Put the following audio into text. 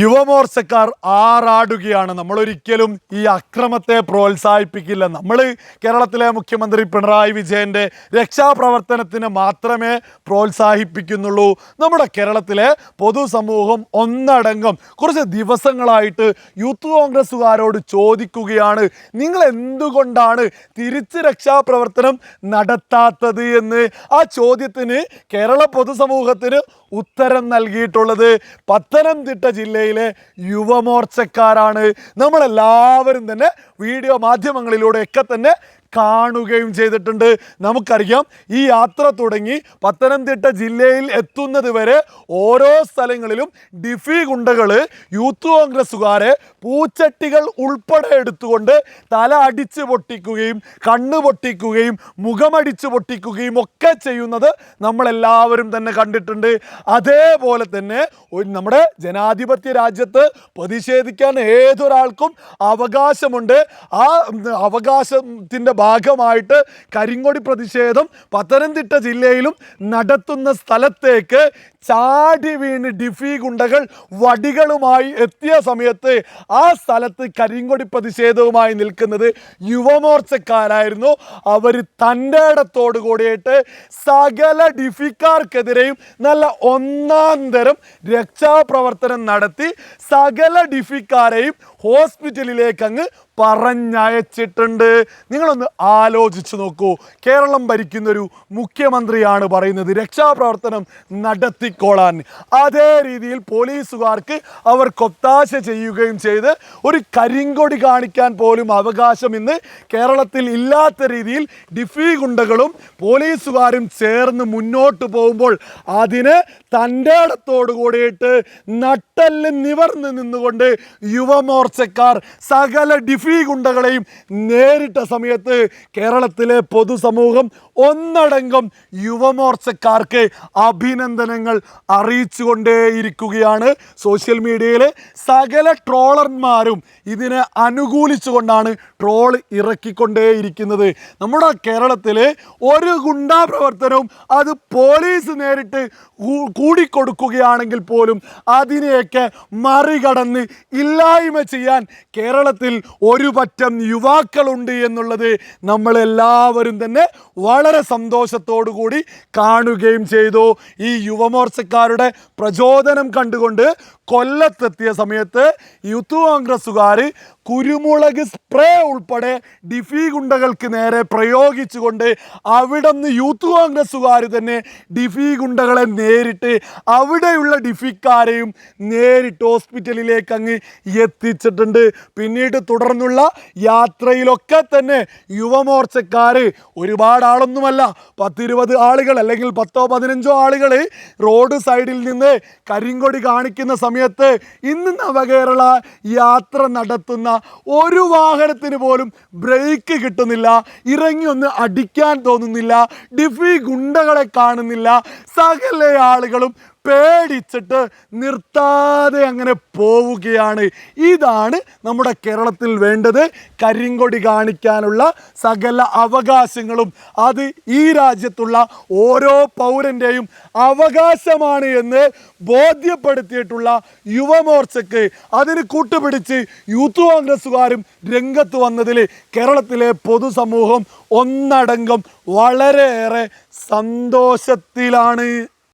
യുവമോർച്ചക്കാർ ആറാടുകയാണ്. നമ്മളൊരിക്കലും ഈ അക്രമത്തെ പ്രോത്സാഹിപ്പിക്കില്ല. നമ്മൾ കേരളത്തിലെ മുഖ്യമന്ത്രി പിണറായി വിജയന്റെ രക്ഷാപ്രവർത്തനത്തിന് മാത്രമേ പ്രോത്സാഹിപ്പിക്കുന്നുള്ളൂ. നമ്മുടെ കേരളത്തിലെ പൊതുസമൂഹം ഒന്നടങ്കം കുറച്ച് ദിവസങ്ങളായിട്ട് യൂത്ത് കോൺഗ്രസ്സുകാരോട് ചോദിക്കുകയാണ്. നിങ്ങൾ എന്തുകൊണ്ടാണ് തിരിച്ച് രക്ഷാപ്രവർത്തനം നടത്താത്തത് എന്ന്? ആ ചോദ്യത്തിന് കേരള പൊതുസമൂഹത്തിന് ഉത്തരം നൽകിയിട്ടുള്ളത് പത്തനംതിട്ട ജില്ലയിലെ യുവമോർച്ചക്കാരാണ്. നമ്മളെല്ലാവരും തന്നെ വീഡിയോ മാധ്യമങ്ങളിലൂടെയൊക്കെ തന്നെ കാണുകയും ചെയ്തിട്ടുണ്ട്. നമുക്കറിയാം ഈ യാത്ര തുടങ്ങി പത്തനംതിട്ട ജില്ലയിൽ എത്തുന്നത് വരെ ഓരോ സ്ഥലങ്ങളിലും ഡിഫി ഗുണ്ടകൾ യൂത്ത് കോൺഗ്രസ്സുകാരെ പൂച്ചട്ടികൾ ഉൾപ്പെടെ എടുത്തുകൊണ്ട് തല അടിച്ച് പൊട്ടിക്കുകയും കണ്ണ് പൊട്ടിക്കുകയും മുഖമടിച്ച് പൊട്ടിക്കുകയും ഒക്കെ ചെയ്യുന്നത് നമ്മളെല്ലാവരും തന്നെ കണ്ടിട്ടുണ്ട്. അതേപോലെ തന്നെ നമ്മുടെ ജനാധിപത്യ രാജ്യത്ത് പ്രതിഷേധിക്കാൻ ഏതൊരാൾക്കും അവകാശമുണ്ട്. ആ അവകാശത്തിന്റെ ഭാഗമായിട്ട് കരിങ്കൊടി പ്രതിഷേധം പത്തനംതിട്ട ജില്ലയിലും നടത്തുന്ന സ്ഥലത്തേക്ക് ചാടി വീണ് ഡിഫി ഗുണ്ടകൾ വടികളുമായി എത്തിയ സമയത്ത് ആ സ്ഥലത്ത് കരിങ്കൊടി പ്രതിഷേധവുമായി നിൽക്കുന്നത് യുവമോർച്ചക്കാരായിരുന്നു. അവർ തന്റെ ഇടത്തോടു കൂടിയിട്ട് സകല ഡിഫിക്കാർക്കെതിരെയും നല്ല ഒന്നാം തരം രക്ഷാപ്രവർത്തനം നടത്തി സകല ഡിഫിക്കാരെയും ഹോസ്പിറ്റലിലേക്ക് അങ്ങ് പറഞ്ഞയച്ചിട്ടുണ്ട്. നിങ്ങളൊന്ന് ആലോചിച്ച് നോക്കൂ. കേരളം ഭരിക്കുന്ന ഒരു മുഖ്യമന്ത്രിയാണ് പറയുന്നത്. രക്ഷാപ്രവർത്തനം നടത്തിക്കോളാൻ. അതേ രീതിയിൽ പോലീസുകാർക്ക് അവർ കൊത്താശ ചെയ്യുകയും ചെയ്ത് ഒരു കരിങ്കൊടി കാണിക്കാൻ പോലും അവകാശം ഇന്ന് കേരളത്തിൽ ഇല്ലാത്ത രീതിയിൽ ഡിഫി ഗുണ്ടകളും പോലീസുകാരും ചേർന്ന് മുന്നോട്ട് പോകുമ്പോൾ അതിന് തന്റെ ഇടത്തോടു കൂടിയിട്ട് നട്ടൽ നിവർന്ന് നിന്നുകൊണ്ട് യുവമോർച്ചക്കാർ സകല ഡിഫി ഗുണ്ടകളെയും നേരിട്ട സമയത്ത് കേരളത്തിലെ പൊതുസമൂഹം ഒന്നടങ്കം യുവമോർച്ചക്കാർക്ക് അഭിനന്ദനങ്ങൾ അറിയിച്ചുകൊണ്ടേയിരിക്കുകയാണ്. സോഷ്യൽ മീഡിയയിലെ സകല ട്രോളർമാരും ഇതിനെ അനുകൂലിച്ചുകൊണ്ടാണ് ട്രോൾ ഇറക്കിക്കൊണ്ടേയിരിക്കുന്നത്. നമ്മുടെ കേരളത്തിലെ ഒരു ഗുണ്ടാ പ്രവർത്തനവും അത് പോലീസ് നേരിട്ട് കൂടിക്കൊടുക്കുകയാണെങ്കിൽ പോലും അതിനെയൊക്കെ മറികടന്ന് ഇല്ലായ്മ ചെയ്യാൻ കേരളത്തിൽ ഒരു പറ്റം യുവാക്കളുണ്ട് എന്നുള്ളത് നമ്മളെല്ലാവരും തന്നെ വളരെ സന്തോഷത്തോടു കൂടി കാണുകയും ചെയ്തു. ഈ യുവമോർച്ചക്കാരുടെ പ്രചോദനം കണ്ടുകൊണ്ട് കൊല്ലത്തെത്തിയ സമയത്ത് യൂത്ത് കോൺഗ്രസ്സുകാർ കുരുമുളക് സ്പ്രേ ഉൾപ്പെടെ ഡിഫി ഗുണ്ടകൾക്ക് നേരെ പ്രയോഗിച്ചുകൊണ്ട് അവിടെ നിന്ന് യൂത്ത് കോൺഗ്രസ്സുകാർ തന്നെ ഡിഫി ഗുണ്ടകളെ നേരിട്ട് അവിടെയുള്ള ഡിഫിക്കാരെയും നേരിട്ട് ഹോസ്പിറ്റലിലേക്ക് അങ്ങ് എത്തിച്ചിട്ടുണ്ട്. പിന്നീട് തുടർന്നുള്ള യാത്രയിലൊക്കെ തന്നെ യുവമോർച്ചക്കാർ ഒരുപാട് ആളൊന്നുമല്ല. പത്തിരുപത് ആളുകൾ അല്ലെങ്കിൽ പത്തോ പതിനഞ്ചോ ആളുകൾ റോഡ് സൈഡിൽ നിന്ന് കരിങ്കൊടി കാണിക്കുന്ന സമയത്ത് ഇന്ന് നവകേരള യാത്ര നടത്തുന്ന ഒരു വാഹനത്തിന് പോലും ബ്രേക്ക് കിട്ടുന്നില്ല. ഇറങ്ങി ഒന്ന് അടിക്കാൻ തോന്നുന്നില്ല. ഡിഫി ഗുണ്ടകളെ കാണുന്നില്ല. സകല ആളുകളും പേടിച്ചിട്ട് നിർത്താതെ അങ്ങനെ പോവുകയാണ്. ഇതാണ് നമ്മുടെ കേരളത്തിൽ വേണ്ടത് കരിങ്കൊടി കാണിക്കാനുള്ള സകല അവകാശങ്ങളും. അത് ഈ രാജ്യത്തുള്ള ഓരോ പൗരന്റെയും അവകാശമാണ് എന്ന് ബോധ്യപ്പെടുത്തിയിട്ടുള്ള യുവമോർച്ചയ്ക്ക് അതിന് കൂട്ടുപിടിച്ച് യൂത്ത് കോൺഗ്രസ്സുകാരും രംഗത്ത് വന്നതിൽ കേരളത്തിലെ പൊതുസമൂഹം ഒന്നടങ്കം വളരെയേറെ സന്തോഷത്തിലാണ്.